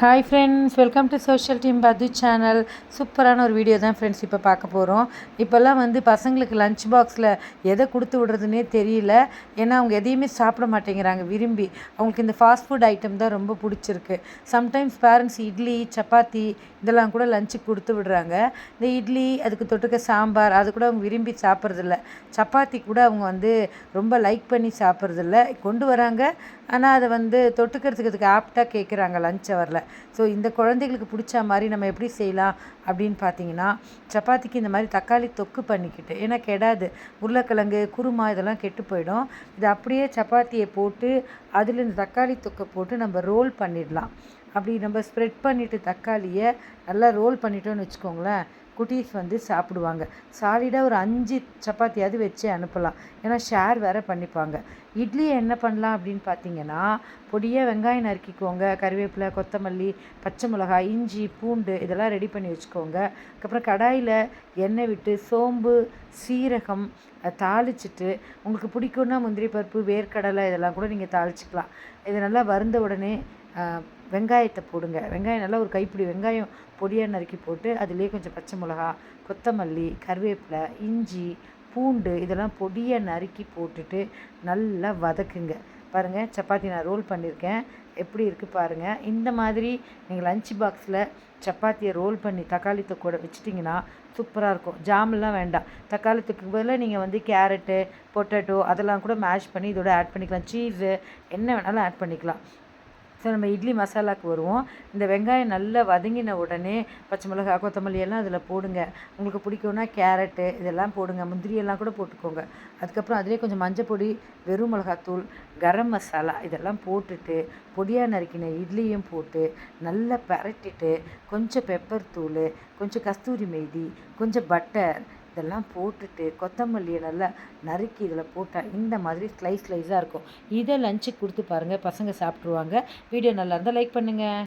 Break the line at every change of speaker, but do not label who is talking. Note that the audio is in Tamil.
Hi friends welcome to social team பது சேனல் சூப்பரான ஒரு வீடியோ தான் ஃப்ரெண்ட்ஸ் இப்போ பார்க்க போகிறோம் இப்போல்லாம் வந்து பசங்களுக்கு லஞ்ச் பாக்ஸில் எதை கொடுத்து விடுறதுனே தெரியல. ஏன்னா அவங்க எதையுமே சாப்பிட மாட்டேங்கிறாங்க விரும்பி. அவங்களுக்கு இந்த ஃபாஸ்ட் ஃபுட் ஐட்டம் தான் ரொம்ப பிடிச்சிருக்கு. சம்டைம்ஸ் பேரண்ட்ஸ் இட்லி சப்பாத்தி இதெல்லாம் கூட லஞ்சுக்கு கொடுத்து விடுறாங்க. இந்த இட்லி அதுக்கு தொட்டுக்க சாம்பார் அது கூட அவங்க விரும்பி சாப்பிட்றதில்ல. சப்பாத்தி கூட அவங்க வந்து ரொம்ப லைக் பண்ணி சாப்பிட்றதில்ல. கொண்டு வராங்க. ஆனால் அதை வந்து தொட்டுக்கிறதுக்கு அதுக்கு ஆப்டாக கேட்குறாங்க லஞ்ச் ஹவரில் ஸோ இந்த குழந்தைகளுக்கு பிடிச்ச மாதிரி நம்ம எப்படி செய்யலாம் அப்படின்னு பார்த்தீங்கன்னா சப்பாத்திக்கு இந்த மாதிரி தக்காளி தொக்கு பண்ணிக்கிட்டு ஏன்னா கெடாது உருளைக்கிழங்கு குருமா இதெல்லாம் கெட்டு போயிடும். இது அப்படியே சப்பாத்தியை போட்டு அதில் இந்த தக்காளி தொக்கை போட்டு நம்ம ரோல் பண்ணிடலாம். அப்படி நம்ம ஸ்ப்ரெட் பண்ணிவிட்டு தக்காளியை நல்லா ரோல் பண்ணிட்டோன்னு வச்சுக்கோங்களேன் குட்டீஸ் வந்து சாப்பிடுவாங்க. சாலிடாக ஒரு அஞ்சு சப்பாத்தியாவது வச்சு அனுப்பலாம். ஏன்னா ஷேர் வேறு பண்ணிப்பாங்க. இட்லியை என்ன பண்ணலாம் அப்படின்னு பார்த்தீங்கன்னா பொடியாக வெங்காயம் நறுக்கிக்கோங்க. கருவேப்பிலை கொத்தமல்லி பச்சை மிளகாய் இஞ்சி பூண்டு இதெல்லாம் ரெடி பண்ணி வச்சுக்கோங்க. அதுக்கப்புறம் கடாயில் எண்ணெய் விட்டு சோம்பு சீரகம் தாளிச்சிட்டு உங்களுக்கு பிடிக்குன்னா முந்திரி பருப்பு வேர்க்கடலை இதெல்லாம் கூட நீங்கள் தாளிச்சிக்கலாம். இது நல்லா வறுந்த உடனே வெங்காயத்தை போடுங்க. வெங்காயம் நல்லா ஒரு கைப்பிடி வெங்காயம் பொடியாக நறுக்கி போட்டு அதுலேயே கொஞ்சம் பச்சை மிளகா கொத்தமல்லி கருவேப்பிலை இஞ்சி பூண்டு இதெல்லாம் பொடியாக நறுக்கி போட்டுட்டு நல்லா வதக்குங்க. பாருங்கள் சப்பாத்தி நான் ரோல் பண்ணியிருக்கேன். எப்படி இருக்குது பாருங்கள் இந்த மாதிரி நீங்கள் லஞ்ச் பாக்ஸில் சப்பாத்தியை ரோல் பண்ணி தக்காளி தொக்கோட வச்சுட்டிங்கன்னா சூப்பராக இருக்கும். ஜாமெல்லாம் வேண்டாம். தக்காளி தொக்கு பதிலாக நீங்கள் வந்து கேரட்டு பொட்டேட்டோ அதெல்லாம் கூட மேஷ் பண்ணி இதோட ஆட் பண்ணிக்கலாம். சீஸு என்ன வேணாலும் ஆட் பண்ணிக்கலாம். ஸோ நம்ம இட்லி மசாலாவுக்கு வருவோம். இந்த வெங்காயம் நல்லா வதங்கின உடனே பச்சை மிளகாய் கொத்தமல்லி எல்லாம் அதில் போடுங்க. உங்களுக்கு பிடிக்கும்னா கேரட்டு இதெல்லாம் போடுங்க. முந்திரி எல்லாம் கூட போட்டுக்கோங்க. அதுக்கப்புறம் அதிலே கொஞ்சம் மஞ்சள் பொடி வெறும் மிளகாத்தூள் கரம் மசாலா இதெல்லாம் போட்டுட்டு பொடியாக நறுக்கின இட்லியும் போட்டு நல்லா பரட்டிட்டு கொஞ்சம் பெப்பர் தூள் கொஞ்சம் கஸ்தூரி மெய்தி கொஞ்சம் பட்டர் இதெல்லாம் போட்டுட்டு கொத்தமல்லியை நல்லா நறுக்கி இதில் போட்டால் இந்த மாதிரி ஸ்லைஸ் ஸ்லைஸாக இருக்கும். இதை லஞ்சுக்கு கொடுத்து பாருங்கள் பசங்க சாப்பிட்ருவாங்க வீடியோ நல்லா இருந்தால் லைக் பண்ணுங்கள்